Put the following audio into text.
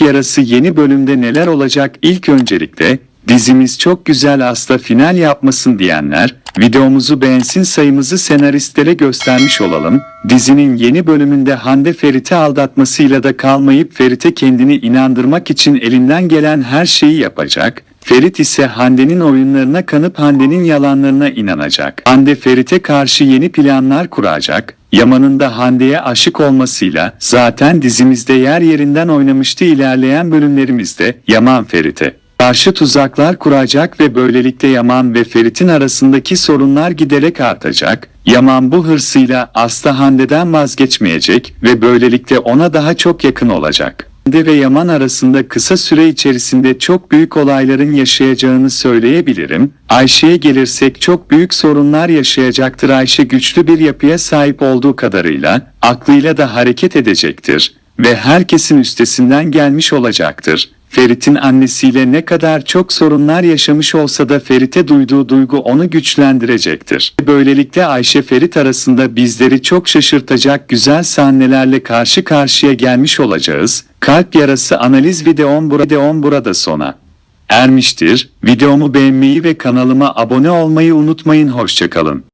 Yarası yeni bölümde neler olacak? İlk öncelikle dizimiz çok güzel asla final yapmasın diyenler videomuzu beğensin sayımızı senaristlere göstermiş olalım. Dizinin yeni bölümünde Hande Ferit'i aldatmasıyla da kalmayıp Ferit'e kendini inandırmak için elinden gelen her şeyi yapacak. Ferit ise Hande'nin oyunlarına kanıp Hande'nin yalanlarına inanacak. Hande Ferit'e karşı yeni planlar kuracak. Yaman'ın da Hande'ye aşık olmasıyla zaten dizimizde yer yerinden oynamıştı ilerleyen bölümlerimizde Yaman Ferit'e karşı tuzaklar kuracak ve böylelikle Yaman ve Ferit'in arasındaki sorunlar giderek artacak. Yaman bu hırsıyla Aslı Hande'den vazgeçmeyecek ve böylelikle ona daha çok yakın olacak. Hande ve Yaman arasında kısa süre içerisinde çok büyük olayların yaşayacağını söyleyebilirim. Ayşe'ye gelirsek çok büyük sorunlar yaşayacaktır. Ayşe güçlü bir yapıya sahip olduğu kadarıyla aklıyla da hareket edecektir ve herkesin üstesinden gelmiş olacaktır. Ferit'in annesiyle ne kadar çok sorunlar yaşamış olsa da Ferit'e duyduğu duygu onu güçlendirecektir. Böylelikle Ayşe Ferit arasında bizleri çok şaşırtacak güzel sahnelerle karşı karşıya gelmiş olacağız. Kalp yarası analiz videom burada, videom burada sona ermiştir. Videomu beğenmeyi ve kanalıma abone olmayı unutmayın. Hoşçakalın.